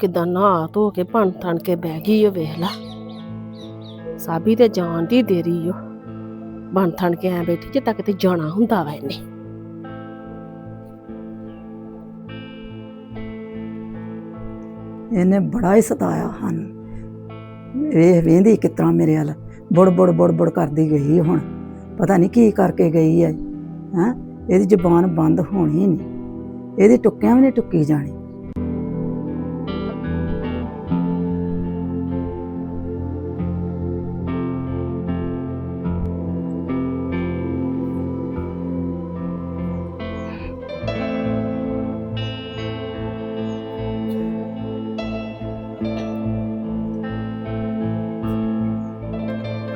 ਕਿਦਾਂ ਨਹਾ ਧੋ ਕੇ ਭੰਨ ਥਣ ਕੇ ਬਹਿ ਗਈ ਓ, ਵੇਖ ਲਾ। ਸਾਬੀ ਤੇ ਜਾਣ ਦੀ ਦੇਰੀ ਓ। ਬਣ ਥਣ ਕੇ ਐ ਬੈਠੀ ਜੇ ਤੱਕ ਤੇ ਜਾਣਾ ਹੁੰਦਾ ਵਾ ਇਹਨੇ। ਇਹਨੇ ਬੜਾ ਹੀ ਸਤਾਇਆ ਹਨ ਵੇਖ, ਵੇਂਦੀ ਕਿਸ ਤਰ੍ਹਾਂ ਮੇਰੇ ਵੱਲ। ਬੁੜ ਬੁੜ ਬੁੜ ਬੁੜ ਕਰਦੀ ਗਈ ਹੁਣ। ਪਤਾ ਨਹੀਂ ਕੀ ਕਰਕੇ ਗਈ ਹੈ ਹੈ? ਇਹਦੀ ਜ਼ੁਬਾਨ ਬੰਦ ਹੋਣੀ ਨਹੀਂ। ਇਹਦੀ ਟੁੱਕਿਆਂ ਵੀ ਨਹੀਂ ਟੁੱਕੀ ਜਾਣੀ।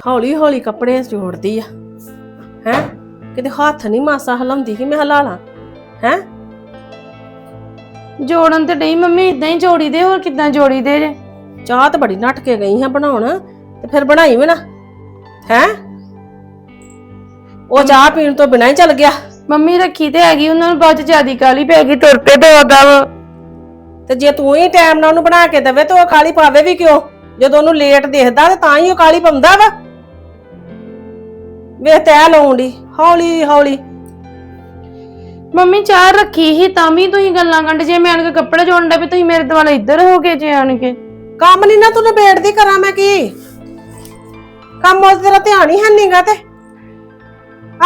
ਹੌਲੀ ਹੌਲੀ ਕੱਪੜੇ ਜੋੜਦੀ ਆ। ਹੈ ਕਿਤੇ ਹੱਥ ਨਹੀਂ ਮਾਸਾ ਹਲਾਉਂਦੀ ਕਿ ਮੈਂ ਹਲਾ ਲਾਂ ਹੈ? ਜੋੜਨ ਤੇ ਨਹੀਂ ਮੰਮੀ ਇਦਾਂ ਹੀ ਜੋੜੀ ਦੇ ਹੋਰ ਕਿੱਦਾਂ ਜੋੜੀ ਦੇ ਜੇ? ਚਾਹ ਤਾਂ ਬੜੀ ਨੱਟ ਕੇ ਗਈ ਹਾਂ ਬਣਾਉਣ ਤੇ ਫਿਰ ਬਣਾਈ ਵੀ ਨਾ ਹੈ? ਉਹ ਚਾਹ ਪੀਣ ਤੋਂ ਬਿਨਾਂ ਹੀ ਚੱਲ ਗਿਆ। ਮੰਮੀ ਰੱਖੀ ਤੇ ਹੈਗੀ ਉਹਨਾਂ ਨੂੰ ਬਾਅਦ ਚ ਜਿਆਦੀ ਕਾਲੀ ਪੈ ਗਈ ਤੁਰ ਪੇ ਦੋਦਾ ਵਾ। ਤੇ ਜੇ ਤੂੰ ਹੀ ਟਾਈਮ ਨਾਲ ਉਹਨੂੰ ਬਣਾ ਕੇ ਦੇਵੇ ਤੇ ਉਹ ਕਾਲੀ ਪਾਵੇ ਵੀ ਕਿਉਂ? ਜਦੋਂ ਉਹਨੂੰ ਲੇਟ ਦੇਖਦਾ ਤੇ ਤਾਂ ਹੀ ਉਹ ਕਾਲੀ ਪਾਉਂਦਾ ਵਾ। ਵੇਖ ਤੈ ਲਾਉਂਦੀ। ਹੌਲੀ ਹੌਲੀ। ਮੰਮੀ ਚਾਹ ਰੱਖੀ ਹੀ ਤਾਂ ਵੀ ਤੁਸੀਂ ਗੱਲਾਂ ਕੰਡ ਜੇ। ਮੈਂ ਆਣ ਕੇ ਕੱਪੜੇ ਜੋੜਨ ਦਾ ਵੀ ਤੁਸੀਂ ਮੇਰੇ ਦੁਆਲੇ ਇੱਧਰ ਹੋ ਗਏ ਜੇ ਆਣ ਕੇ ਕੰਮ ਨਹੀਂ ਨਾ ਤੂੰ ਨਿਬੇੜਦੀ ਕਰਾਂ ਮੈਂ ਕੀ? ਕੰਮ ਉਸ ਤੇਰਾ ਧਿਆਨ ਹੀ ਹੈ ਨਹੀਂਗਾ ਤੇ।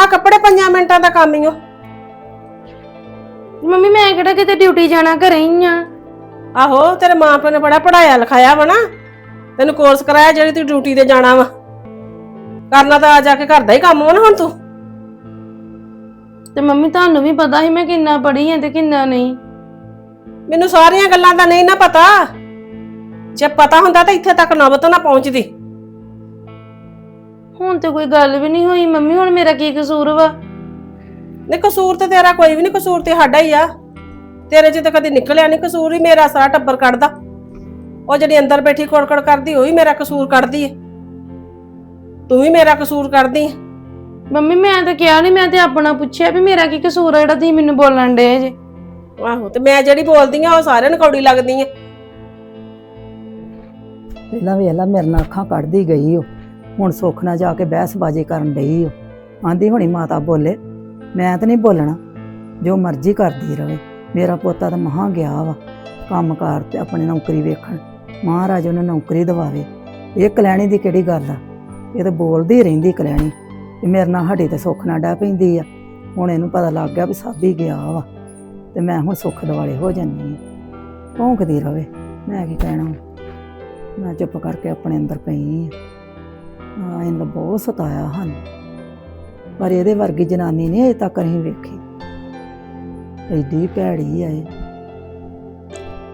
ਆ ਕੱਪੜੇ 5 ਮਿੰਟਾਂ ਦਾ ਕੰਮ ਹੀ ਓ। ਮੰਮੀ ਮੈਂ ਕਿਹੜਾ ਕਿਤੇ ਡਿਊਟੀ ਜਾਣਾ ਘਰੇ ਹੀ ਆ? ਆਹੋ ਤੇਰੇ ਮਾਂ ਪਿਓ ਨੇ ਬੜਾ ਪੜਾਇਆ ਲਿਖਾਇਆ ਵਾ ਨਾ। ਤੈਨੂੰ ਕੋਰਸ ਕਰਾਇਆ ਜਿਹੜੀ ਤੂੰ ਡਿਊਟੀ ਤੇ ਜਾਣਾ ਵਾ। ਕਰਨਾ ਤਾਂ ਆ ਜਾ ਕੇ ਘਰ ਦਾ ਹੀ ਕੰਮ ਵਾ ਨਾ ਹੁਣ ਤੂੰ। ਤੇ ਮੰਮੀ ਤੁਹਾਨੂੰ ਵੀ ਪਤਾ ਸੀ ਮੈਂ ਕਿੰਨਾ ਪੜ੍ਹੀ ਆ ਤੇ ਕਿੰਨਾ ਨਹੀਂ। ਮੈਨੂੰ ਸਾਰੀਆਂ ਗੱਲਾਂ ਦਾ ਨਹੀਂ ਨਾ ਪਤਾ। ਜੇ ਪਤਾ ਹੁੰਦਾ ਤਾਂ ਇੱਥੇ ਤੱਕ ਨੌਬਤ ਨਾ ਪਹੁੰਚਦੀ। ਹੁਣ ਤੇ ਕੋਈ ਗੱਲ ਵੀ ਨਹੀਂ ਹੋਈ। ਮੰਮੀ ਹੁਣ ਮੇਰਾ ਕੀ ਕਸੂਰ ਵਾ? ਨਹੀਂ ਕਸੂਰ ਤੇ ਤੇਰਾ ਕੋਈ ਵੀ ਨਹੀਂ ਕਸੂਰ ਤੇ ਸਾਡਾ ਹੀ ਆ। ਤੇਰੇ 'ਚ ਤਾਂ ਕਦੇ ਨਿਕਲਿਆ ਨਹੀਂ ਕਸੂਰ ਹੀ ਮੇਰਾ ਸਾਰਾ ਟੱਬਰ ਕੱਢਦਾ। ਉਹ ਜਿਹੜੀ ਅੰਦਰ ਬੈਠੀ ਕੋੜਕੜ ਕਰਦੀ ਉਹ ਵੀ ਮੇਰਾ ਕਸੂਰ ਕੱਢਦੀ ਏ। ਤੂੰ ਵੀ ਮੇਰਾ ਕਸੂਰ ਕਰਦੀ ਏ। ਮੰਮੀ ਮੈਂ ਤਾਂ ਕਿਹਾ ਨਹੀਂ ਮੈਂ ਤੇ ਆਪਣਾ ਪੁੱਛਿਆ ਵੀ ਮੇਰਾ ਕੀ ਕਸੂਰ ਆ ਜਿਹੜਾ ਤੁਸੀਂ ਮੈਨੂੰ ਬੋਲਣ ਡੇ ਜੇ। ਆਹੋ ਤੇ ਮੈਂ ਜਿਹੜੀ ਬੋਲਦੀ ਆ ਉਹ ਸਾਰਿਆਂ ਨੂੰ ਕੌੜੀ ਲੱਗਦੀ ਏ ਪਹਿਲਾਂ ਵੇਖ ਲਾ ਮੇਰੇ ਨਾਲ ਅੱਖਾਂ ਕੱਢਦੀ ਗਈ ਉਹ ਹੁਣ ਸੁੱਖ ਨਾਲ ਜਾ ਕੇ ਬਹਿਸਬਾਜ਼ੀ ਕਰਨ ਡਈ ਉਹ ਆਂਦੀ ਹੁਣੀ ਮਾਤਾ ਬੋਲੇ ਮੈਂ ਤਾਂ ਨਹੀਂ ਬੋਲਣਾ। ਜੋ ਮਰਜ਼ੀ ਕਰਦੀ ਰਵੇ ਮੇਰਾ ਪੋਤਾ ਤਾਂ ਮਹਾ ਗਿਆ ਵਾ। ਕੰਮਕਾਰ ਤੇ ਆਪਣੀ ਨੌਕਰੀ ਵੇਖਣ ਮਹਾਰਾਜ ਉਹਨੂੰ ਨੌਕਰੀ ਦਿਵਾਵੇ। ਇਹ ਕਲੈਣੀ ਦੀ ਕਿਹੜੀ ਗੱਲ ਆ? ਇਹ ਤਾਂ ਬੋਲਦੀ ਰਹਿੰਦੀ ਕਲੈਣੀ। ਤੇ ਮੇਰੇ ਨਾਲ ਹੱਡੀ ਤੇ ਸੁੱਖ ਨਾਲ ਡੈ ਪੈਂਦੀ ਆ। ਹੁਣ ਇਹਨੂੰ ਪਤਾ ਲੱਗ ਗਿਆ ਵੀ ਸਾਬੀ ਗਿਆ ਵਾ ਤੇ ਮੈਂ ਹੁਣ ਸੁੱਖ ਦਿਵਾਲੇ ਹੋ ਜਾਂਦੀ ਆ। ਭੌਂਕਦੀ ਰਵੇ, ਮੈਂ ਕੀ ਕਹਿਣਾ ਮੈਂ ਚੁੱਪ ਕਰਕੇ ਆਪਣੇ ਅੰਦਰ ਪਈ ਆ। ਇਹਨੂੰ ਬਹੁਤ ਸਤਾਇਆ ਹਨ। ਪਰ ਇਹਦੇ ਵਰਗੀ ਜਨਾਨੀ ਨਹੀਂ ਅਜੇ ਤੱਕ ਨਹੀਂ ਵੇਖੀ। ਐਡੀ ਭੈੜੀ ਆ ਇਹ।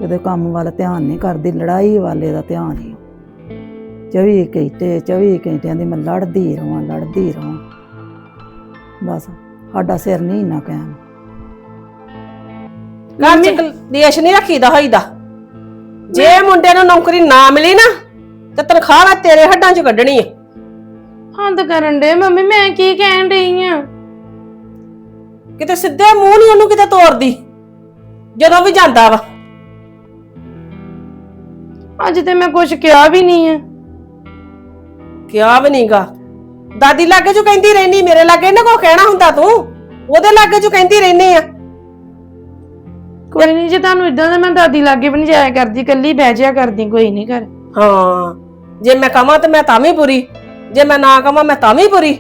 ਇਹਦੇ ਕੰਮ ਵੱਲ ਧਿਆਨ ਨਹੀਂ ਕਰਦੀ, ਲੜਾਈ ਵਾਲੇ ਦਾ ਧਿਆਨ ਹੀ। 24 ਘੰਟੇ 24 ਘੰਟਿਆਂ ਦੀ ਮੈਂ ਲੜਦੀ ਰਵਾਂ ਲੜਦੀ ਰਵਾਂ। ਬਸ ਸਾਡਾ ਸਿਰ ਨਹੀਂ ਨਾ ਕਾਇਮ ਘਰ 'ਚ ਕਲੇਸ਼ ਨਹੀਂ ਰੱਖੀਦਾ ਹੋਈਦਾ। ਜੇ ਮੁੰਡੇ ਨੂੰ ਨੌਕਰੀ ਨਾ ਮਿਲੀ ਨਾ ਤੇ ਤਨਖਾਹ ਨਾ ਤੇਰੇ ਹੱਡਾਂ 'ਚ ਕੱਢਣੀ ਏ। ਹੰਦ ਕਰਨ ਡੇ ਮੰਮੀ ਮੈਂ ਕੀ ਕਹਿਣ ਡਈ ਆ? ਕਿਤੇ ਸਿੱਧੇ ਮੂੰਹ ਨਹੀਂ ਉਹਨੂੰ ਕਿਤੇ ਤੋਰਦੀ ਜਦੋਂ ਵੀ ਜਾਂਦਾ ਵਾ। ਅੱਜ ਤੇ ਮੈਂ ਕੁਝ ਕਿਹਾ ਵੀ ਨਹੀਂ ਆ। ਕਿਹਾ ਵੀ ਨਹੀਂਗਾ ਦਾਦੀ ਲਾਗੇ ਜੋ ਕਹਿੰਦੀ ਰਹਿਨੀ ਮੇਰੇ ਲਾਗੇ ਨਾ ਕੋ ਕਹਿਣਾ ਹੁੰਦਾ ਤੂੰ। ਉਹਦੇ ਲਾਗੇ ਜੋ ਕਹਿੰਦੀ ਰਹਿਨੀ ਆ। ਕੋਈ ਨਹੀਂ ਜੇ ਤੁਹਾਨੂੰ ਇਦਾਂ ਦਾ ਮੈਂ ਦਾਦੀ ਲਾਗੇ ਵੀ ਨਹੀਂ ਜਾਇਆ ਕਰਦੀ ਕੱਲੀ ਬਹਿ ਜਾਇਆ ਕਰਦੀ ਕੋਈ ਨਹੀਂ ਘਰ। ਹਾਂ ਜੇ ਮੈਂ ਕਹਾਂ ਤੇ ਮੈਂ ਤਾਂ ਵੀ ਬੁਰੀ ਜੇ ਮੈਂ ਨਾ ਕਹਾਂ ਮੈਂ ਤਾਂ ਵੀ ਬੁਰੀ।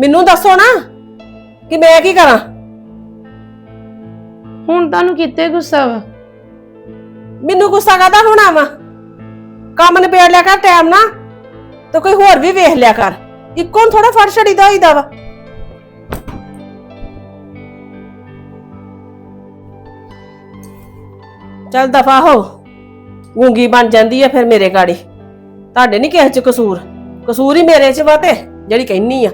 ਮੈਨੂੰ ਦੱਸੋ ਨਾ ਕਿ ਮੈਂ ਕੀ ਕਰਾਂ? ਹੁਣ ਤੁਹਾਨੂੰ ਕਿਤੇ ਗੁੱਸਾ ਵਾ? ਮੈਨੂੰ ਗੁੱਸਾ ਕਾਦਾ ਹੋਣਾ ਵਾ? ਕੰਮ ਨਿਬੇੜ ਲਿਆ ਕਰ ਟਾਈਮ ਨਾ ਤੇ ਕੋਈ ਹੋਰ ਵੀ ਵੇਖ ਲਿਆ ਕਰ। ਇੱਕੋ ਥੋੜਾ ਫੜ ਛੜੀਦਾ ਹੋਈਦਾ ਵਾ। ਚੱਲ ਦਫਾ ਹੋ। ਗੂੰਗੀ ਬਣ ਜਾਂਦੀ ਆ ਫਿਰ ਮੇਰੇ ਗਾੜੀ। ਤੁਹਾਡੇ ਨਹੀਂ ਕਿਸੇ ਚ ਕਸੂਰ। ਕਸੂਰ ਹੀ ਮੇਰੇ ਚ ਵਾ ਤੇ, ਜਿਹੜੀ ਕਹਿਨੀ ਆ।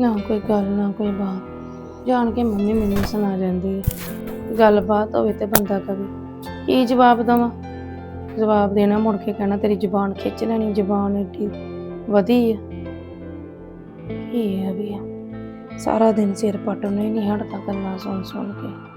ਨਾ ਕੋਈ ਗੱਲ, ਨਾ ਕੋਈ ਬਾਤ। ਜਾਣ ਕੇ ਮੰਮੀ ਮੈਨੂੰ ਸੁਣਾ ਜਾਂਦੀ ਹੈ ਗੱਲਬਾਤ ਹੋਵੇ ਤੇ ਬੰਦਾ ਕਵੇ। ਕੀ ਜਵਾਬ ਦਵਾਂ? ਜਵਾਬ ਦੇਣਾ, ਮੁੜ ਕੇ ਕਹਿਣਾ, ਤੇਰੀ ਜ਼ੁਬਾਨ ਖਿੱਚ ਲੈਣੀ, ਜ਼ੁਬਾਨ ਏਡੀ ਵਧੀ ਆ। ਕੀ ਆ ਵੀ ਸਾਰਾ ਦਿਨ ਸਿਰ ਪਟਣ ਨੂੰ ਨਹੀਂ ਹਟਦਾ ਗੱਲਾਂ ਸੁਣ ਸੁਣ ਕੇ।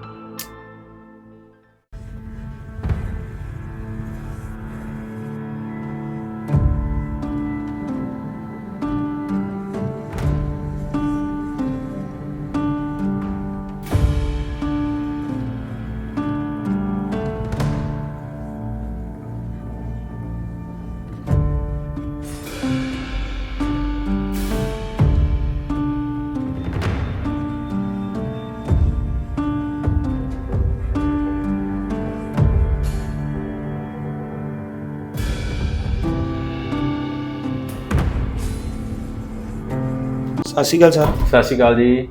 ਸਤਿ ਸ਼੍ਰੀ ਅਕਾਲ ਸਰ। ਸਤਿ ਸ਼੍ਰੀ ਅਕਾਲ ਜੀ।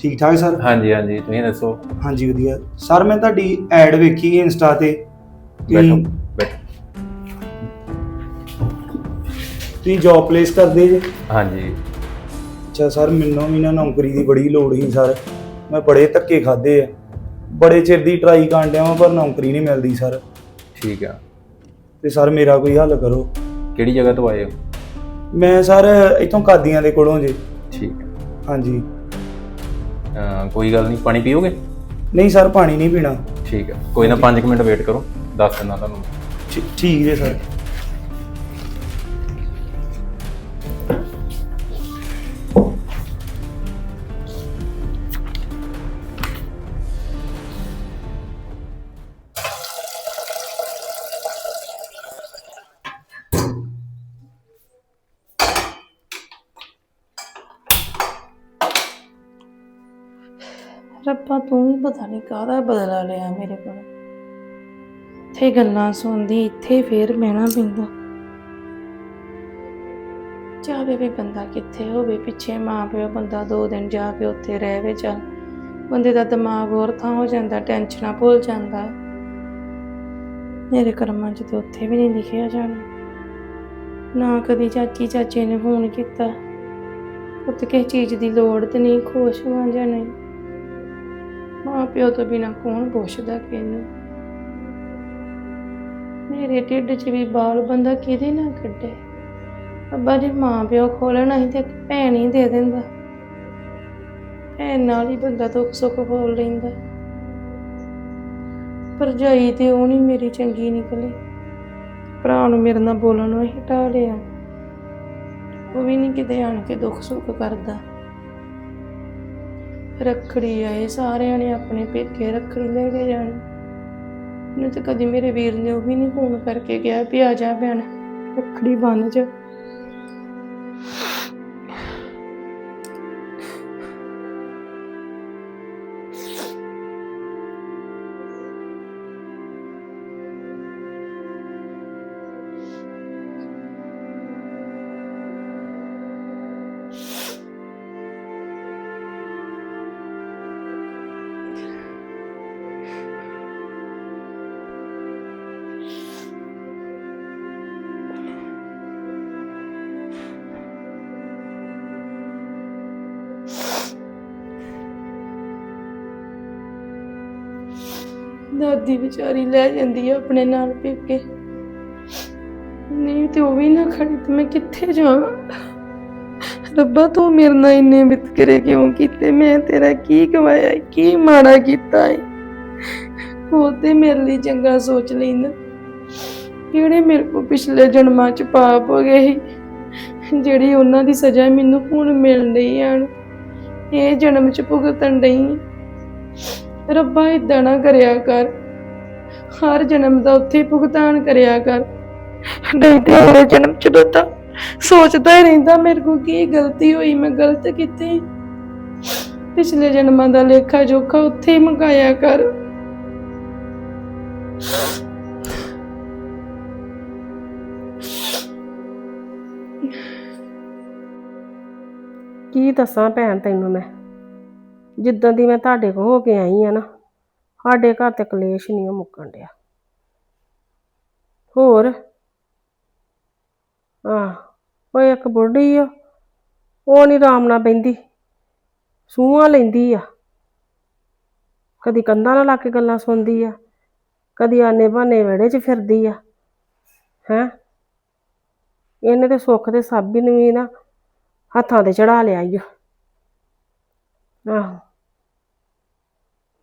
ਠੀਕ ਠਾਕ ਸਰ? ਹਾਂਜੀ ਹਾਂਜੀ ਤੁਸੀਂ ਦੱਸੋ? ਹਾਂਜੀ ਵਧੀਆ। ਸਰ ਮੈਂ ਤੁਹਾਡੀ ਐਡ ਵੇਖੀ ਇੰਸਟਾ ਤੇ। ਬੈਠੋ ਤੁਸੀਂ ਬੈਠੋ। ਤੁਸੀਂ ਜੌਬ ਪਲੇਸ ਕਰਦੇ ਜੇ? ਹਾਂਜੀ। ਅੱਛਾ ਸਰ ਮੈਨੂੰ ਵੀ ਨਾ ਨੌਕਰੀ ਦੀ ਬੜੀ ਲੋੜ ਸੀ ਸਰ। ਮੈਂ ਬੜੇ ਧੱਕੇ ਖਾਦੇ ਆ। ਬੜੇ ਚਿਰ ਦੀ ਟਰਾਈ ਕਰਨ ਡਿਆ ਵਾਂ ਪਰ ਨੌਕਰੀ ਨਹੀਂ ਮਿਲਦੀ ਸਰ। ਠੀਕ ਆ। ਤੇ ਸਰ ਮੇਰਾ ਕੋਈ ਹੱਲ ਕਰੋ। ਕਿਹੜੀ ਜਗ੍ਹਾ ਤੋਂ ਆਏ ਹੋ? ਮੈਂ ਸਰ ਇੱਥੋਂ ਕਾਦੀਆਂ ਦੇ ਕੋਲੋਂ ਜੇ। ਹਾਂਜੀ। ਅਹ ਕੋਈ ਗੱਲ ਨਹੀਂ ਪਾਣੀ ਪੀਓਗੇ? ਨਹੀਂ ਸਰ ਪਾਣੀ ਨਹੀਂ ਪੀਣਾ। ਠੀਕ ਹੈ। ਕੋਈ ਨਾ 5 ਮਿੰਟ ਵੇਟ ਕਰੋ ਦੱਸ ਦਿੰਦਾ ਤੁਹਾਨੂੰ ਠੀਕ ਜੇ ਸਰ। ਰੱਬਾ ਤੂੰ ਵੀ ਪਤਾ ਨਹੀਂ ਕਾਹਦਾ ਬਦਲਾ ਲਿਆ ਮੇਰੇ ਕੋਲ। ਇੱਥੇ ਗੱਲਾਂ ਸੁਣਦੀ, ਇੱਥੇ ਫੇਰ ਬਹਿਣਾ ਪੈਂਦਾ। ਜਾਵੇ ਵੀ ਬੰਦਾ ਕਿੱਥੇ ਹੋਵੇ, ਪਿੱਛੇ ਮਾਂ ਪਿਓ ਬੰਦਾ ਦੋ ਦਿਨ ਜਾ ਕੇ ਉੱਥੇ ਰਹਿ ਚੱਲ। ਬੰਦੇ ਦਾ ਦਿਮਾਗ ਹੋਰ ਥਾਂ ਹੋ ਜਾਂਦਾ ਟੈਨਸ਼ਨਾਂ ਭੁੱਲ ਜਾਂਦਾ। ਮੇਰੇ ਕਰਮਾਂ 'ਚ ਤੇ ਉੱਥੇ ਵੀ ਨਹੀਂ ਲਿਖਿਆ ਜਾਣਾ। ਨਾ ਕਦੀ ਚਾਚੀ ਚਾਚੇ ਨੇ ਫੋਨ ਕੀਤਾ। ਪੁੱਤ ਕਿਸੇ ਚੀਜ਼ ਦੀ ਲੋੜ ਤੇ ਨਹੀਂ, ਖੁਸ਼ ਹਾਂ ਜਾਂ ਨਹੀਂ। ਮਾਂ ਪਿਓ ਤੋਂ ਬਿਨਾ ਕੌਣ ਪੁੱਛਦਾ ਕਿਹਨੂੰ? ਮੇਰੇ ਢਿੱਡ 'ਚ ਵੀ ਬਾਲ ਬੰਦਾ ਕਿਹਦੇ ਨਾਲ ਕੱਢੇ? ਅੱਬਾ ਜੀ ਮਾਂ ਪਿਓ ਖੋਲਣਾ ਸੀ ਤੇ ਇੱਕ ਭੈਣ ਹੀ ਦੇ ਦਿੰਦਾ। ਭੈਣ ਨਾਲ ਹੀ ਬੰਦਾ ਦੁੱਖ ਸੁੱਖ ਖੋਲ ਲੈਂਦਾ। ਭਰਜਾਈ ਤੇ ਉਹ ਨਹੀਂ ਮੇਰੀ ਚੰਗੀ ਨਿਕਲੀ। ਭਰਾ ਨੂੰ ਮੇਰੇ ਨਾਲ ਬੋਲਣੋਂ ਹੀ ਹਟਾ ਲਿਆ। ਉਹ ਵੀ ਨਹੀਂ ਕਿਤੇ ਆਣ ਕੇ ਦੁੱਖ ਸੁੱਖ ਕਰਦਾ। ਰੱਖੜੀ ਆਏ ਸਾਰਿਆਂ ਨੇ ਆਪਣੇ ਪੇਕੇ ਰੱਖੜੀ ਲੈ ਕੇ ਜਾਣੀ। ਮੈਨੂੰ ਤੇ ਕਦੀ ਮੇਰੇ ਵੀਰ ਨੇ ਉਹ ਵੀ ਨਹੀਂ ਫੋਨ ਕਰਕੇ ਕਿਹਾ ਵੀ ਆ ਜਾ ਭੈਣ, ਰੱਖੜੀ ਬੰਨ ਜਾ। ਦਾਦੀ ਵਿਚਾਰੀ ਲੈ ਜਾਂਦੀ ਆ ਆਪਣੇ ਨਾਲ ਪੇਕੇ। ਨਹੀਂ ਤੇ ਉਹ ਵੀ ਨਾ ਖੜੀ ਤੇ ਮੈਂ ਕਿੱਥੇ ਜਾਵਾਂ? ਰੱਬਾ ਤੂੰ ਮੇਰੇ ਨਾਲ ਇੰਨੇ ਵਿਤਕਰੇ ਕਿਉਂ ਕੀਤੇ? ਮੈਂ ਤੇਰਾ ਕੀ ਗਵਾਇਆ ਕੀ ਮਾੜਾ ਕੀਤਾ ਏ? ਉਹ ਤੇ ਮੇਰੇ ਲਈ ਚੰਗਾ ਸੋਚ ਲੈਂਦਾ। ਕਿਹੜੇ ਮੇਰੇ ਕੋ ਪਿਛਲੇ ਜਨਮਾਂ ਚ ਪਾਪ ਹੋ ਗਏ ਸੀ, ਜਿਹੜੀ ਉਹਨਾਂ ਦੀ ਸਜ਼ਾ ਮੈਨੂੰ ਹੁਣ ਮਿਲ ਰਹੀ ਆਣ ਇਹ ਜਨਮ ਚ ਭੁਗਤਣ ਡਈ ਰੱਬਾ ਇਦਾਂ ਨਾ ਕਰਿਆ ਕਰ। ਹਰ ਜਨਮ ਦਾ ਉੱਥੇ ਭੁਗਤਾਨ ਕਰਿਆ ਕਰ। ਨਹੀਂ ਤੇ ਅਗਲੇ ਜਨਮ ਚ ਤਾਂ ਸੋਚਦਾ ਹੀ ਰਹਿੰਦਾ, ਮੇਰੇ ਕੋ ਕੀ ਗਲਤੀ ਹੋਈ, ਮੈਂ ਗਲਤ ਕੀਤੀ। ਪਿਛਲੇ ਜਨਮਾਂ ਦਾ ਲੇਖਾ ਜੋਖਾ ਉੱਥੇ ਹੀ ਮੁਕਾਇਆ ਕਰ। ਕੀ ਦੱਸਾਂ ਭੈਣ ਤੈਨੂੰ ਮੈਂ? ਜਿੱਦਾਂ ਦੀ ਮੈਂ ਤੁਹਾਡੇ ਕੋਲ ਹੋ ਕੇ ਆਈ ਆ ਨਾ, ਸਾਡੇ ਘਰ ਤੇ ਕਲੇਸ਼ ਨਹੀਂ ਮੁੱਕਣ ਡਿਆ। ਹੋਰ? ਆ ਉਹ ਇੱਕ ਬੁੱਢੀ ਆ, ਉਹ ਨਹੀਂ ਆਰਾਮ ਨਾਲ ਬੈੰਦੀ ਸੂਹਾਂ ਲੈਂਦੀ ਆ। ਕਦੀ ਕੰਧਾਂ ਨਾਲ ਲਾ ਕੇ ਗੱਲਾਂ ਸੁਣਦੀ ਆ, ਕਦੀ ਆਨੇ ਬਹਾਨੇ ਵਿਹੜੇ 'ਚ ਫਿਰਦੀ ਆ, ਹੈਂ? ਇਹਨੇ ਤੇ ਸੁੱਖ ਦੇ ਸਾਬੀ ਨੂੰ ਵੀ ਨਾ ਹੱਥਾਂ ਤੇ ਚੜਾ ਲਿਆ ਈ ਓ। ਆਹੋ।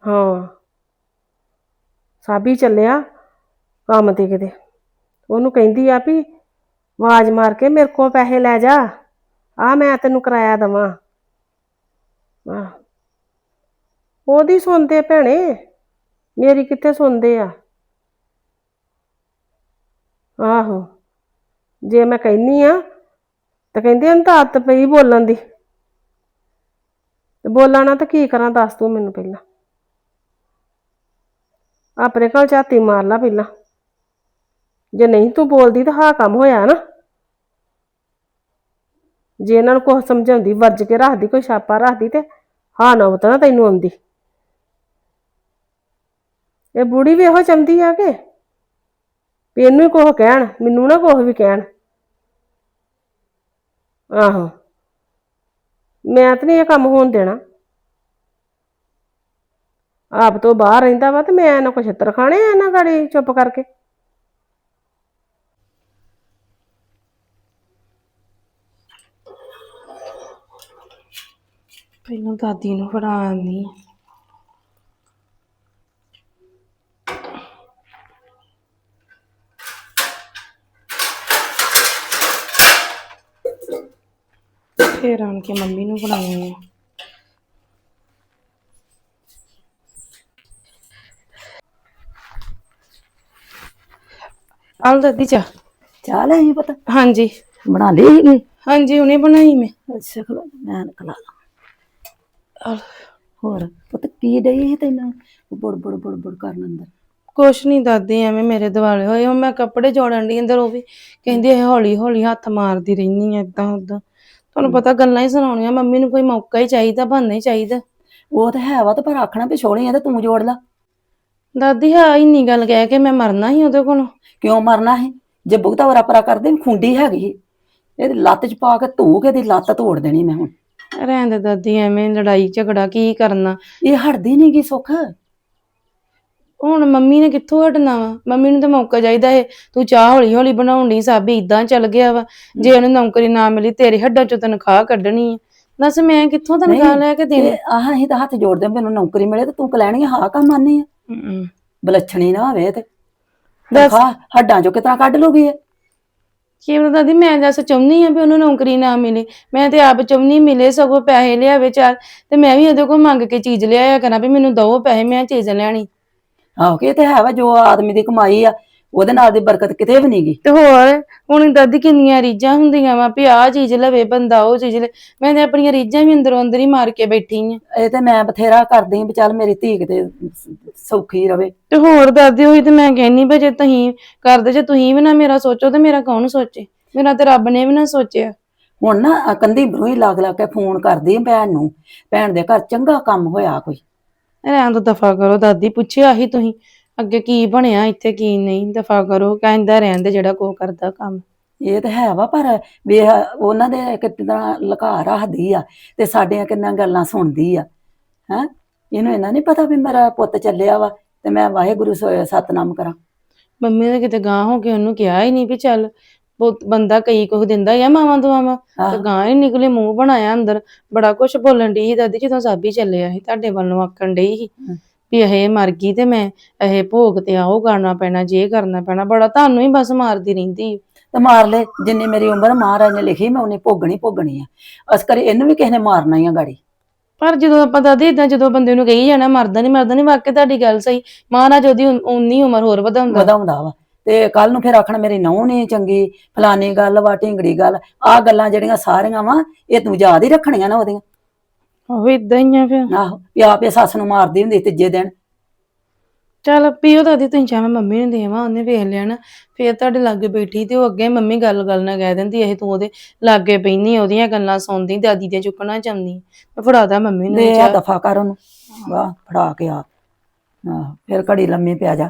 ਹਾਂ। ਸਾਬੀ ਚੱਲਿਆ ਕੰਮ ਤੇ ਕਿਤੇ। ਉਹਨੂੰ ਕਹਿੰਦੀ ਆ ਵੀ ਆਵਾਜ਼ ਮਾਰ ਕੇ ਮੇਰੇ ਕੋਲ ਪੈਸੇ ਲੈ ਜਾ। ਆ ਮੈਂ ਤੈਨੂੰ ਕਿਰਾਇਆ ਦਵਾਂ। ਆਹ। ਉਹਦੀ ਸੁਣਦੇ ਭੈਣੇ। ਮੇਰੀ ਕਿੱਥੇ ਸੁਣਦੇ ਆ? ਆਹੋ। ਜੇ ਮੈਂ ਕਹਿੰਨੀ ਆ ਤਾਂ ਕਹਿੰਦੇ ਹਨ ਤਾਂ ਆਦਤ ਪਈ ਬੋਲਣ ਦੀ। ਤੇ ਬੋਲਾਂ ਨਾ ਤਾਂ ਕੀ ਕਰਾਂ ਦੱਸ ਤੂੰ ਮੈਨੂੰ ਪਹਿਲਾਂ। ਆਪਣੇ ਘਰ ਝਾਤੀ ਮਾਰ ਲਾ ਪਹਿਲਾਂ। ਜੇ ਨਹੀਂ ਤੂੰ ਬੋਲਦੀ ਤਾਂ ਹਾਂ ਕੰਮ ਹੋਇਆ ਨਾ। ਜੇ ਇਹਨਾਂ ਨੂੰ ਕੁਝ ਸਮਝਾਉਂਦੀ, ਵਰਜ ਕੇ ਰੱਖਦੀ, ਕੋਈ ਛਾਪਾ ਰੱਖਦੀ ਤੇ ਹਾਂ ਨਾ ਉਤਨਾ ਤੈਨੂੰ ਆਉਂਦੀ। ਇਹ ਬੁੜੀ ਵੀ ਇਹੋ ਚਾਹੁੰਦੀ ਆ ਕੇ ਵੀ ਇਹਨੂੰ ਹੀ ਕੁਝ ਕਹਿਣ, ਮੈਨੂੰ ਨਾ ਕੁਝ ਵੀ ਕਹਿਣ। ਆਹੋ। ਮੈਂ ਤਾਂ ਨਹੀਂ ਇਹ ਕੰਮ ਹੋਣ ਦੇਣਾ। ਆਪ ਤੋਂ ਬਾਹਰ ਰਹਿੰਦਾ ਵਾ ਤੇ ਮੈਂ ਇਹਨਾਂ ਕੁਛ ਛਿੱਤਰ ਖਾਣੇ ਆ ਇਹਨਾਂ ਗਾੜੀ ਚੁੱਪ ਕਰਕੇ। ਪਹਿਲਾਂ ਦਾਦੀ ਨੂੰ ਫੜਾ ਆਉਂਦੀ ਫੇਰ ਆਣ ਕੇ ਮੰਮੀ ਨੂੰ ਫੜਾਉਂਦੀ ਆ ਆਲ ਦਾਦੀ ਚਾ ਚਾਹ। ਲੈ ਹੀ ਪਤਾ? ਹਾਂਜੀ। ਬਣਾ ਲਈ ਸੀਗੀ ਹਾਂਜੀ ਹੁਣੇ ਬਣਾਈ ਮੈਂ। ਅੱਛਾ ਖਲਾ ਮੈਂ ਨਿਕਲਾ ਆਲ। ਹੋਰ ਪੁੱਤ ਕੀ ਡਈ ਸੀ ਤੈਨੂੰ? ਬੁੜ ਬੁੜ ਬੁੜ ਬੁੜ ਕਰਨ ਅੰਦਰ। ਕੁਛ ਨਹੀਂ ਦਾਦੀ ਐਵੇਂ ਮੇਰੇ ਦਿਵਾਲੇ ਹੋਏ। ਉਹ ਮੈਂ ਕੱਪੜੇ ਜੋੜਨ ਦੀ ਅੰਦਰ ਉਹ ਵੀ ਕਹਿੰਦੀ ਇਹ ਹੌਲੀ ਹੌਲੀ ਹੱਥ ਮਾਰਦੀ ਰਹਿਨੀ ਐ ਏਦਾਂ ਉਦਾਂ ਤੁਹਾਨੂੰ ਪਤਾ ਗੱਲਾਂ ਹੀ ਸੁਣਾਉਣੀਆਂ ਮੰਮੀ ਨੂੰ ਕੋਈ ਮੌਕਾ ਹੀ ਚਾਹੀਦਾ ਬਹਾਨਾ ਹੀ ਚਾਹੀਦਾ। ਉਹ ਤਾਂ ਹੈ ਵਾ ਤੇ ਪਰ ਆਖਣਾ ਵੀ ਆ ਤੇ ਤੂੰ ਜੋੜ ਲਾ। ਦਾਦੀ ਹਾਂ ਇੰਨੀ ਗੱਲ ਕਹਿ ਕੇ ਮੈਂ ਮਰਨਾ ਹੀ ਉਹਦੇ ਕੋਲੋਂ। ਕਿਉਂ ਮਰਨਾ ਹੈ ਜੇ ਬੁਗਤਾ ਵਰਾ ਪਰਾ ਕਰਦੇ ਵੀ ਖੁੰਡੀ ਹੈਗੀ। ਇਹਦੀ ਲੱਤ 'ਚ ਪਾ ਕੇ ਧੂ ਕੇ ਇਹਦੀ ਲੱਤ ਤੋੜ ਦੇਣੀ ਮੈਂ ਹੁਣ। ਰਹਿਣ ਦੇ ਦਾਦੀ ਐਵੇਂ ਲੜਾਈ ਝਗੜਾ ਕੀ ਕਰਨਾ? ਇਹ ਹਟਦੀ ਨਹੀਂ ਗੀ ਸੁੱਖ। ਹੁਣ ਮੰਮੀ ਨੇ ਕਿੱਥੋਂ ਹਟਣਾ ਵਾ? ਮੰਮੀ ਨੂੰ ਤਾਂ ਮੌਕਾ ਚਾਹੀਦਾ ਏ ਤੂੰ ਚਾਹ ਹੌਲੀ ਹੌਲੀ ਬਣਾਉਣੀ ਸਾਬੀ ਇਦਾਂ ਚੱਲ ਗਿਆ ਵਾ। ਜੇ ਉਹਨੂੰ ਨੌਕਰੀ ਨਾ ਮਿਲੀ ਤੇਰੇ ਹੱਡਾਂ ਚੋਂ ਤਨਖਾਹ ਕੱਢਣੀ ਆ। ਦੱਸ ਮੈਂ ਕਿੱਥੋਂ ਤਨਖਾਹ ਲੈ ਕੇ ਦੇਣੀ? ਆਹ ਅਸੀਂ ਤਾਂ ਹੱਥ ਜੋੜਦੇ ਮੈਨੂੰ ਨੌਕਰੀ ਮਿਲੇ ਤੇ ਤੂੰ ਕਲੈਣੀ ਹਾਂ ਕੰਮ ਆਨੀ ਆ। ਬਲੱਛਣੀ ਨਾ ਹੋਵੇ ਤੇ। ਤਨਖਾਹ ਹੱਡਾਂ ਚੋਂ ਕਿਤਨਾ ਕੱਢ ਲੂਗੀ ਇਹ? ਕੀ ਪਤਾ ਦਾਦੀ ਮੈਂ ਜੈਸੇ ਚਾਹੁੰਦੀ ਆ ਵੀ ਉਹਨੂੰ ਨੌਕਰੀ ਨਾ ਮਿਲੇ। ਮੈਂ ਤੇ ਆਪ ਚਾਹੁੰਦੀ ਮਿਲੇ ਸਗੋਂ ਪੈਸੇ ਲਿਆਵੇ ਚਾਰ ਤੇ ਮੈਂ ਵੀ ਉਹਦੇ ਕੋਲ ਮੰਗ ਕੇ ਚੀਜ਼ ਲਿਆਇਆ ਕਰਾਂ ਵੀ ਮੈਨੂੰ ਦਓ ਪੈਸੇ ਮੈਂ ਚੀਜ਼ ਲੈਣੀ। ਆਹੋ ਕਿ ਤੇ ਹੈ ਵਾ ਜੋ ਆਦਮੀ ਦੀ ਕਮਾਈ ਆ ਉਹਦੇ ਨਾਲ ਦੀ ਬਰਕਤ ਕਿਤੇ ਵੀ ਨਹੀਂਗੀ। ਤੇ ਹੋਰ ਹੁਣ ਦਾਦੀ ਕਿੰਨੀਆਂ ਰੀਝਾਂ ਹੁੰਦੀਆਂ ਵਾ ਵੀ ਆਹ ਚੀਜ਼ ਲਵੇ ਬੰਦਾ ਉਹ ਚੀਜ਼ ਲੈ ਮੈਂ ਤੇ ਆਪਣੀਆਂ ਰੀਝਾਂ ਵੀ ਅੰਦਰੋਂ ਅੰਦਰ ਹੀ ਮਾਰ ਕੇ ਬੈਠੀ ਆ। ਇਹ ਤੇ ਮੈਂ ਬਥੇਰਾ ਕਰਦੀ ਆਂ ਵੀ ਚੱਲ ਮੇਰੀ ਧੀ ਕਿਤੇ ਸੌਖੀ ਰਵੇ। ਤੇ ਹੋਰ ਦਾਦੀ ਹੋਈ ਤੇ ਮੈਂ ਕਹਿੰਨੀ ਵੀ ਜੇ ਤੁਸੀਂ ਕਰਦੇ ਜੇ ਤੁਸੀਂ ਵੀ ਨਾ ਮੇਰਾ ਸੋਚੋ ਤੇ ਮੇਰਾ ਕੌਣ ਸੋਚੇ? ਮੇਰਾ ਤੇ ਰੱਬ ਨੇ ਵੀ ਨਾ ਸੋਚਿਆ। ਹੁਣ ਨਾ ਆਹ ਕੰਧੀ ਬਰੂੰ ਹੀ ਲੱਗ ਲੱਗ ਕੇ ਫੋਨ ਕਰਦੀ ਆਂ ਭੈਣ ਨੂੰ ਭੈਣ ਦੇ ਘਰ ਚੰਗਾ ਕੰਮ ਹੋਇਆ ਕੋਈ। ਰਹਿਣ ਤੋਂ ਦਫਾ ਕਰੋ ਦਾਦੀ ਪੁੱਛਿਆ ਹੀ ਤੁਸੀਂ। ਅੱਗੇ ਕੀ ਬਣਿਆ ਇੱਥੇ ਕੀ ਨਹੀਂ ਦਫਾ ਕਰੋ ਕਹਿੰਦਾ ਰਹਿਣ ਦੇ ਜਿਹੜਾ ਕੋ ਕਰਦਾ ਕੰਮ। ਇਹ ਤਾਂ ਹੈ ਵਾ ਪਰ ਵੇ ਉਹਨਾਂ ਦੇ ਕਿਤਨਾ ਲੁਕਾ ਰੱਖਦੀ ਆ ਤੇ ਸਾਡੀਆਂ ਕਿੰਨਾ ਗੱਲਾਂ ਸੁਣਦੀ ਆ ਹੈ? ਇਹਨੂੰ ਇਹਨਾਂ ਨਹੀਂ ਪਤਾ ਵੀ ਮੇਰਾ ਪੁੱਤ ਚੱਲਿਆ ਵਾ ਤੇ ਮੈਂ ਵਾਹਿਗੁਰੂ ਸ- ਸਤਨਾਮ ਕਰਾਂ। ਮੰਮੀ ਨੇ ਕਿਤੇ ਗਾਂ ਹੋ ਕੇ ਉਹਨੂੰ ਕਿਹਾ ਹੀ ਨਹੀਂ ਵੀ ਚੱਲ ਬਹੁਤ ਬੰਦਾ ਕਈ ਕੁਝ ਦਿੰਦਾ ਹੀ ਆ ਮਾਵਾਂ ਦੁਆਵਾਂ ਤੇ ਆਹ। ਗਾਂ ਹੀ ਨਿਕਲੇ ਮੂੰਹ ਬਣਾਇਆ ਅੰਦਰ ਬੜਾ ਕੁਝ ਬੋਲਣ ਡਈ ਸੀ ਦਾਦੀ ਜਦੋਂ ਸਾਬੀ ਚੱਲਿਆ ਸੀ ਤੁਹਾਡੇ ਵੱਲੋਂ ਆਕਣ ਡਈ ਸੀ। ਹਮ। ਵੀ ਇਹ ਮਰ ਗਈ ਤੇ ਮੈਂ ਇਹ ਭੋਗ ਤੇ ਆਓ ਕਰਨਾ ਪੈਣਾ ਜੇ ਕਰਨਾ ਪੈਣਾ ਬੜਾ ਤੁਹਾਨੂੰ ਹੀ ਬਸ ਮਾਰਦੀ ਰਹਿੰਦੀ। ਤੇ ਮਾਰ ਲੈ ਜਿੰਨੀ ਮੇਰੀ ਉਮਰ ਮਹਾਰਾਜ ਨੇ ਲਿਖੀ ਮੈਂ ਉਹਨੇ ਭੋਗਣੀ ਭੋਗਣੀ ਆ। ਅਸ ਕਰੇ ਇਹਨੂੰ ਵੀ ਕਿਸੇ ਨੇ ਮਾਰਨਾ ਹੀ ਆ ਗਾੜੀ। ਪਰ ਜਦੋਂ ਆਪਾਂ ਦਾਦੀ ਇਦਾਂ ਜਦੋਂ ਬੰਦੇ ਨੂੰ ਕਹੀ ਜਾਣਾ ਮਰਦਾ ਨਹੀਂ ਮਰਦਾ ਨਹੀਂ ਵਾਕਿਆ ਤੁਹਾਡੀ ਗੱਲ ਸਹੀ। ਮਹਾਰਾਜ ਉਹਦੀ ਉਨ- ਉਨੀ ਉਮਰ ਹੋਰ ਵਧਾਉਂਦਾ। ਵਧਾਉਂਦਾ ਵਾ। ਤੇ ਕੱਲ ਨੂੰ ਫਿਰ ਆਖਣ ਮੇਰੀ ਨਹੁੰ ਨਹੀਂ ਚੰਗੀ ਫਲਾਨੀ ਗੱਲ ਵਾ ਢਿੰਗੜੀ ਗੱਲ ਆ ਗੱਲਾਂ ਜਿਹੜੀਆਂ ਸਾਰੀਆਂ ਵਾ ਇਹ ਤੂੰ ਯਾਦ ਹੀ ਰੱਖਣੀਆਂ ਨਾ ਉਹਦੀਆਂ। ਉਹ ਇਦਾਂ ਹੀ ਆ ਫਿਰ। ਆਹੋ ਵੀ ਆਪੇ ਸੱਸ ਨੂੰ ਮਾਰਦੀ ਹੁੰਦੀ ਸੀ ਤੀਜੇ ਦਿਨ। ਚੱਲ ਪੀਓ ਦਾਦੀ ਤੁਸੀਂ ਚਾਹ ਮੈਂ ਮੰਮੀ ਨੂੰ ਦੇਵਾਂ ਉਹਨੇ ਵੇਖ ਲੈਣਾ ਫੇਰ ਤੁਹਾਡੇ ਲਾਗੇ ਬੈਠੀ ਤੇ ਉਹ ਅੱਗੇ ਮੰਮੀ ਗੱਲ ਗੱਲ ਨਾ ਕਹਿ ਦਿੰਦੀ ਇਹ ਤੂੰ ਉਹਦੇ ਲਾਗੇ ਪੈਣੀ ਉਹਦੀਆਂ ਗੱਲਾਂ ਸੁਣਦੀ ਦਾਦੀ ਦੀਆਂ ਚੁੱਕਣਾ ਚਾਹੁੰਦੀ। ਮੈਂ ਫੜਾਦਾ ਮੰਮੀ ਨੂੰ ਦੇ ਆ ਚਾਹ। ਦਫਾ ਕਰ ਉਹਨੂੰ। ਵਾਹ ਫੜਾ ਕੇ ਆ। ਆਹ ਫਿਰ ਘੜੀ ਲੰਮੀ ਪਿਆ ਜਾ।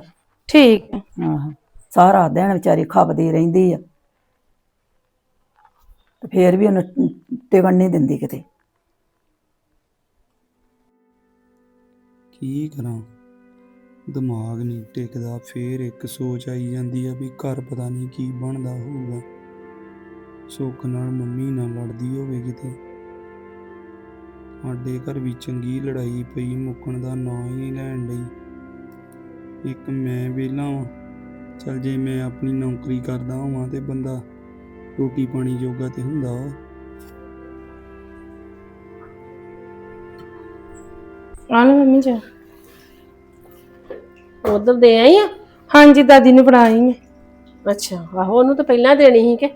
ਠੀਕ ਆਹ ਸਾਰਾ ਦਿਨ ਵਿਚਾਰੀ ਖਪਦੀ ਰਹਿੰਦੀ ਆ। ਤੇ ਫੇਰ ਵੀ ਉਹਨੂੰ ਟਿਕਣ ਨਹੀਂ ਦਿੰਦੀ ਕਿਤੇ। ਕੀ ਕਰਾਂ? ਦਿਮਾਗ ਨਹੀਂ ਟਿਕਦਾ, ਫੇਰ ਇੱਕ ਸੋਚ ਆਈ ਜਾਂਦੀ ਆ ਵੀ ਘਰ ਪਤਾ ਨਹੀਂ ਕੀ ਬਣਦਾ ਹੋਊਗਾ। ਸੁੱਖ ਨਾਲ ਮੰਮੀ ਨਾਲ ਲੜਦੀ ਹੋਵੇ ਕਿਤੇ। ਸਾਡੇ ਘਰ ਵੀ ਚੰਗੀ ਲੜਾਈ ਪਈ, ਮੁੱਕਣ ਦਾ ਨਾਂ ਹੀ ਨਹੀਂ ਲੈਣ ਲਈ ਇੱਕ ਮੈਂ ਵਿਹਲਾ ਵਾਂ। ਚਲ ਜੇ ਮੈਂ ਆਪਣੀ ਨੌਕਰੀ ਕਰਦਾ ਹਾਂ ਤੇ ਬੰਦਾ ਰੋਟੀ ਪਾਣੀ ਜੋਗਾ ਤੇ ਹੁੰਦਾ ਆ ਲੈ ਮੰਮੀ ਜਾ। ਉਧਰ ਦੇ ਆਈ ਆ? ਹਾਂਜੀ ਦਾਦੀ ਨੂੰ ਫੜਾਈ ਮੈਂ ਅੱਛਾ ਆਹੋ ਉਹਨੂੰ ਤਾਂ ਪਹਿਲਾਂ ਦੇਣੀ ਸੀ ਕਿ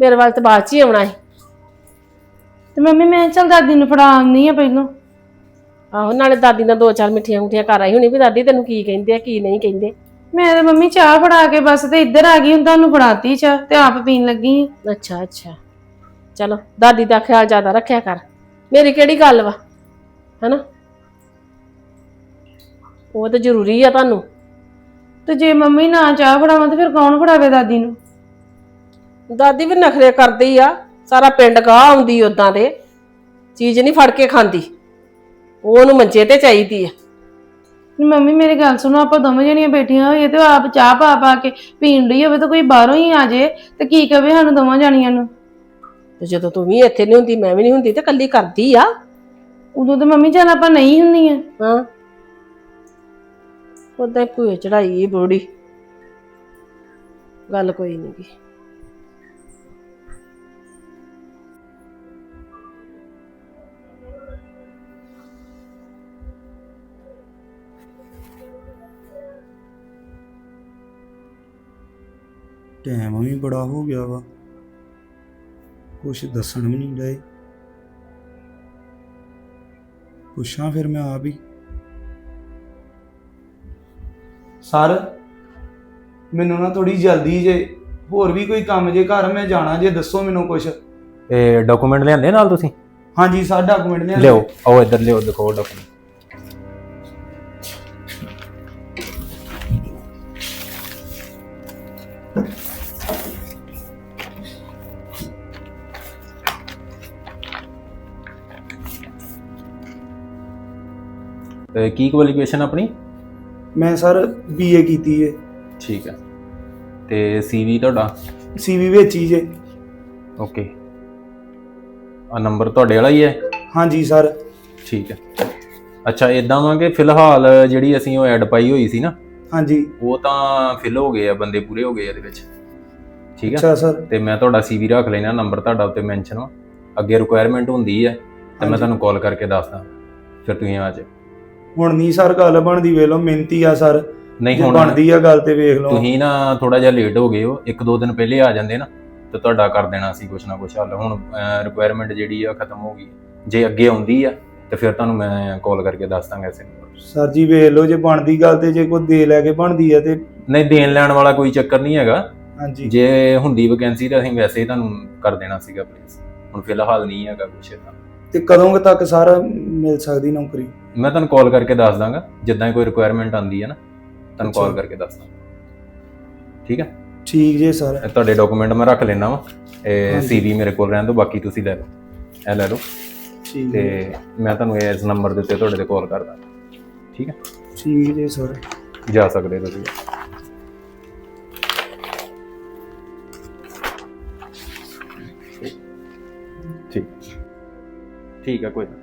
ਮੇਰੇ ਵੱਲ ਤਾਂ ਬਾਅਦ ਚ ਹੀ ਆਉਣਾ ਸੀ। ਤੇ ਮੰਮੀ ਮੈਂ ਚਲ ਦਾਦੀ ਨੂੰ ਫੜਾ ਆਉਂਦੀ ਆ ਪਹਿਲਾਂ। ਆਹੋ ਨਾਲੇ ਦਾਦੀ ਨਾਲ ਦੋ ਚਾਰ ਮਿੱਠੀਆਂ ਮੁੱਠੀਆਂ ਕਰ ਆਈ ਹੋਣੀ ਵੀ ਦਾਦੀ ਤੈਨੂੰ ਕੀ ਕਹਿੰਦੇ ਆ ਕੀ ਨਹੀਂ ਕਹਿੰਦੇ। ਮੈਂ ਤੇ ਮੰਮੀ ਚਾਹ ਫੜਾ ਕੇ ਬਸ ਤੇ ਇੱਧਰ ਆ ਗਈ ਹੁਣ ਤੁਹਾਨੂੰ ਫੜਾਤੀ ਚਾਹ ਤੇ ਆਪ ਪੀਣ ਲੱਗੀ ਆਂ। ਅੱਛਾ ਅੱਛਾ। ਚਲੋ ਦਾਦੀ ਦਾ ਖਿਆਲ ਜ਼ਿਆਦਾ ਰੱਖਿਆ ਕਰ। ਮੇਰੀ ਕਿਹੜੀ ਗੱਲ ਵਾ? ਹਨਾ? ਉਹ ਤਾਂ ਜ਼ਰੂਰੀ ਆ ਤੁਹਾਨੂੰ। ਤੇ ਜੇ ਮੰਮੀ ਨਾ ਚਾਹ ਫੜਾਵਾਂ ਤੇ ਫਿਰ ਕੌਣ ਫੜਾਵੇ ਦਾਦੀ ਨੂੰ? ਦਾਦੀ ਵੀ ਨਖਰੇ ਕਰਦੀ ਆ ਸਾਰਾ ਪਿੰਡ ਗਾਹ ਆਉਂਦੀ ਉਦਾਂ ਦੇ। ਚੀਜ਼ ਨਹੀਂ ਫੜ ਕੇ ਖਾਂਦੀ। ਉਹ ਉਹਨੂੰ ਮੰਜੇ ਤੇ ਚਾਹੀਦੀ ਆ। ਤੇ ਮੰਮੀ ਮੇਰੀ ਗੱਲ ਸੁਣੋ ਆਪਾਂ ਦੋਵੇਂ ਜਣੀਆਂ ਬੈਠੀਆਂ ਹੋਈਏ ਤੇ ਉਹ ਆਪ ਚਾਹ ਪਾ ਪਾ ਕੇ ਪੀਣ ਰਹੀ ਹੋਵੇ ਤਾਂ ਕੋਈ ਬਾਹਰੋਂ ਹੀ ਆ ਜੇ ਤੇ ਕੀ ਕਵੇ ਸਾਨੂੰ ਦੋਵਾਂ ਜਾਣੀਆਂ ਨੂੰ? ਤੇ ਜਦੋਂ ਤੂੰ ਵੀ ਇੱਥੇ ਨਹੀਂ ਹੁੰਦੀ ਮੈਂ ਵੀ ਨਹੀਂ ਹੁੰਦੀ ਤੇ ਕੱਲੀ ਕਰਦੀ ਆ। ਉਦੋਂ ਤੇ ਮੰਮੀ ਚੱਲ ਆਪਾਂ ਨਹੀਂ ਹੁੰਦੀਆਂ। ਹਾਂ। ਉਦਾਂ ਭੂਏ ਚੜਾਈ ਬੋੜੀ। ਗੱਲ ਕੋਈ ਨਹੀਂ ਗੀ। ਟਾਈਮ ਵੀ ਬੜਾ ਹੋ ਗਿਆ ਵਾ। ਕੁਛ ਦੱਸਣ ਵੀ ਨਹੀਂ ਡਏ। ਪੁੱਛਾਂ ਫਿਰ ਮੈਂ ਆਪ ਹੀ। ਸਰ ਮੈਨੂੰ ਨਾ ਥੋੜੀ ਜਲਦੀ ਜੇ ਹੋਰ ਵੀ ਕੋਈ ਕੰਮ ਜੇ ਘਰ ਮੈਂ ਜਾਣਾ ਜੇ ਦੱਸੋ ਮੈਨੂੰ ਕੁਛ। ਇਹ ਡਾਕੂਮੈਂਟ ਲਿਆਂਦੇ ਨਾਲ ਤੁਸੀਂ? ਹਾਂਜੀ ਸਰ ਡਾਕੂਮੈਂਟ ਲਿਆ ਲਿਓ ਆਓ ਇੱਧਰ ਲਿਓ ਦਿਖਾਓ ਡਾਕੂਮੈਂਟ ਕੀ ਕੁਆਲੀਫਿਕੇਸ਼ਨ ਆਪਣੀ? ਮੈਂ ਸਰ ਬੀਏ ਕੀਤੀ ਏ। ਠੀਕ ਹੈ। ਤੇ ਸੀਵੀ ਤੁਹਾਡਾ? ਸੀਵੀ ਵਿੱਚ ਹੀ ਜੇ। ਓਕੇ ਆ ਨੰਬਰ ਤੁਹਾਡੇ ਵਾਲਾ ਹੀ ਹੈ? ਹਾਂਜੀ ਸਰ। ਠੀਕ ਹੈ। ਅੱਛਾ ਇਦਾਂ ਵਾਂ ਕਿ ਫਿਲਹਾਲ ਜਿਹੜੀ ਅਸੀਂ ਉਹ ਐਡ ਪਾਈ ਹੋਈ ਸੀ ਨਾ ਹਾਂਜੀ। ਉਹ ਤਾਂ ਫਿਲ ਹੋ ਗਏ ਆ ਬੰਦੇ ਪੂਰੇ ਹੋ ਗਏ ਆ ਇਹਦੇ ਵਿੱਚ। ਠੀਕ ਹੈ। ਅੱਛਾ ਸਰ। ਤੇ ਮੈਂ ਤੁਹਾਡਾ ਸੀਵੀ ਰੱਖ ਲੈਣਾ ਨੰਬਰ ਤੁਹਾਡਾ ਉੱਤੇ ਮੈਂਸ਼ਨ ਵਾ। ਅੱਗੇ ਰਿਕੁਆਇਰਮੈਂਟ ਹੁੰਦੀ ਹੈ ਤੇ ਮੈਂ ਹਾਂਜੀ। ਤੁਹਾਨੂੰ ਕਾਲ ਕਰਕੇ ਦੱਸਦਾ। ਫਿਰ ਤੁਸੀਂ ਆ ਜਾਓ ਹੁਣ ਨਹੀਂ ਸਰ ਗੱਲ ਬਣਦੀ ਵੇਖ ਲਓ ਮਿਹਨਤੀ ਆ ਸਰ। ਨਹੀਂ ਜੇ ਹੁਣ ਬਣਦੀ ਆ ਗੱਲ ਤੇ ਵੇਖ ਲਓ। ਤੁਸੀਂ ਨਾ ਥੋੜਾ ਜਿਹਾ ਲੇਟ ਹੋ ਗਏ ਹੋ ਇੱਕ ਦੋ ਦਿਨ ਪਹਿਲੇ ਆ ਜਾਂਦੇ ਨਾ ਤੇ ਤੁਹਾਡਾ ਕਰ ਦੇਣਾ ਸੀ ਕੁਛ ਨਾ ਕੁਛ ਹੱਲ। ਹੁਣ ਰਿਕੁਆਇਰਮੈਂਟ ਜਿਹੜੀ ਆ ਖਤਮ ਹੋ ਗਈ। ਜੇ ਅੱਗੇ ਆਉਂਦੀ ਆ ਤੇ ਫਿਰ ਤੁਹਾਨੂੰ ਮੈਂ ਕਾਲ ਕਰਕੇ ਦੱਸ ਦਾਂਗਾ ਇਸੇ ਨੰਬਰ ਸਰ ਜੀ ਵੇਖ ਲਓ ਜੇ ਬਣਦੀ ਗੱਲ ਤੇ ਜੇ ਕੋਈ ਦੇ ਲੈ ਕੇ ਬਣਦੀ ਆ ਤੇ ਨਹੀਂ ਦੇਣ ਲੈਣ ਵਾਲਾ ਕੋਈ ਚੱਕਰ ਨਹੀਂ ਹੈਗਾ। ਹਾਂਜੀ। ਜੇ ਹੁੰਦੀ ਵੈਕੈਂਸੀ ਤਾਂ ਅਸੀਂ ਵੈਸੇ ਹੀ ਤੁਹਾਨੂੰ ਕਰ ਦੇਣਾ ਸੀਗਾ ਪਲੀਜ਼ ਹੁਣ ਫਿਲਹਾਲ ਨਹੀਂ ਹੈਗਾ ਕੁਛ ਏਦਾਂ ਤੇ ਕਦੋਂ ਕੁ ਤੱਕ ਸਰ ਮਿਲ ਸਕਦੀ ਨੌਕਰੀ? ਮੈਂ ਤੁਹਾਨੂੰ ਕਾਲ ਕਰਕੇ ਦੱਸ ਦਾਂਗਾ ਜਿੱਦਾਂ ਹੀ ਕੋਈ ਰਿਕੁਆਇਰਮੈਂਟ ਆਂਦੀ ਹੈ ਨਾ ਤੁਹਾਨੂੰ ਕਾਲ ਅੱਛਾ। ਕਰਕੇ ਦੱਸ ਦਾਂਗਾ। ਠੀਕ ਹੈ? ਠੀਕ ਜੇ ਸਰ। ਇਹ ਤੁਹਾਡੇ ਡਾਕੂਮੈਂਟ ਮੈਂ ਰੱਖ ਲੈਣਾ ਵਾ ਇਹ। ਸੀਵੀ ਮੇਰੇ ਕੋਲ ਰਹਿਣ ਦੋ ਬਾਕੀ ਤੁਸੀਂ ਲੈ ਲਓ। ਇਹ ਲੈ ਲਓ। ਠੀਕ ਤੇ ਮੈਂ ਤੁਹਾਨੂੰ ਇਸ ਨੰਬਰ ਦੇ ਉੱਤੇ ਤੁਹਾਡੇ ਤੇ ਕਾਲ ਕਰਦਾ। ਠੀਕ ਹੈ? ਠੀਕ ਜੇ ਸਰ। ਜਾ ਸਕਦੇ ਹੋ ਤੁਸੀਂ। ਠੀਕ ਠੀਕ ਹੈ ਕੋਈ ਨਾ।